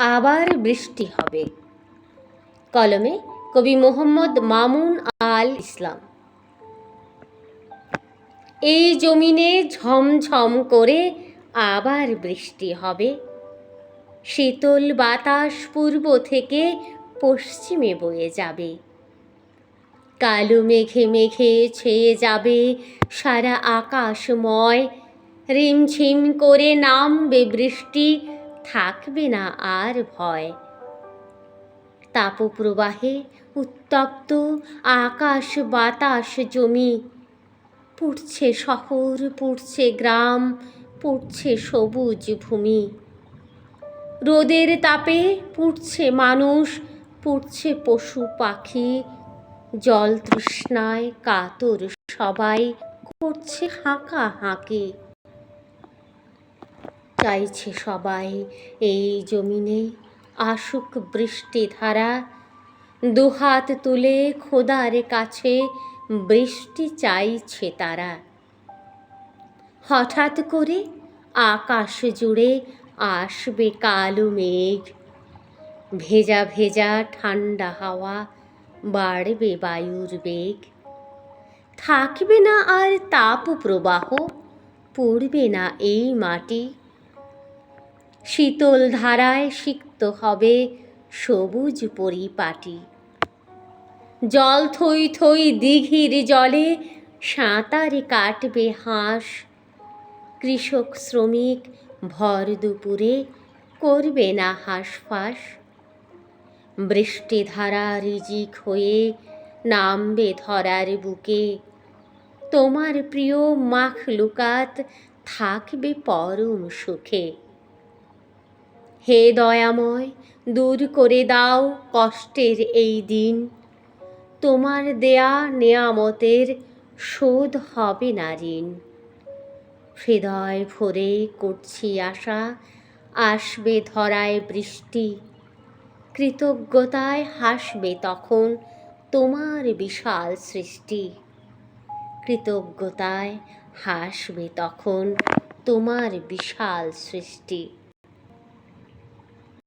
আবার বৃষ্টি হবে। কলমে কবি মোহাম্মদ মামুন আল ইসলাম। এই জমিনে ঝমঝম করে আবার বৃষ্টি হবে। শীতল বাতাস পূর্ব থেকে পশ্চিমে বয়ে যাবে। কালো মেঘে মেঘে ছেয়ে যাবে সারা আকাশময়। রিমঝিম করে নামবে বৃষ্টি থাকবে না আর ভয়। তাপপ্রবাহে উত্তপ্ত আকাশ বাতাস জমি। পুড়ছে শহর, পুড়ছে গ্রাম, পুড়ছে সবুজ ভূমি। রোদের তাপে পুড়ছে মানুষ, পুড়ছে পশু পাখি। জল তৃষ্ণায় কাতর সবাই, করছে হাঁকা হাঁকি। চাইছে সবাই এই জমিনে। আসুক বৃষ্টি ধারা দুহাত তুলে খোদার কাছে বৃষ্টি চাইছে তারা। হঠাৎ করে আকাশ জুড়ে আসবে কালো মেঘ। ভেজা ভেজা ঠান্ডা হাওয়া বাড়বে বায়ুর বেগ। থাকবে না আর তাপ প্রবাহ পড়বে না এই মাটি। শীতল ধারায় সিক্ত হবে সবুজ পরিপাটি। জল থই থই দিঘির জলে সাঁতারে কাটবে হাঁস। কৃষক, শ্রমিক ভর দুপুরে করবে না হাঁসফাঁস বৃষ্টি ধারা রিজিক হয়ে নামবে ধরার বুকে। তোমার প্রিয় মাখ লুকাত থাকবে পরম সুখে। হে দয়াময়, দূর করে দাও কষ্টের এই দিন। তোমার দেয়া নেয়ামতের শোধ হবে না ঋণ। হৃদয় ভরে করছি আশা, আসবে ধরায় বৃষ্টি। কৃতজ্ঞতায় হাসবে তখন তোমার বিশাল সৃষ্টি। কৃতজ্ঞতায় হাসবে তখন তোমার বিশাল সৃষ্টি।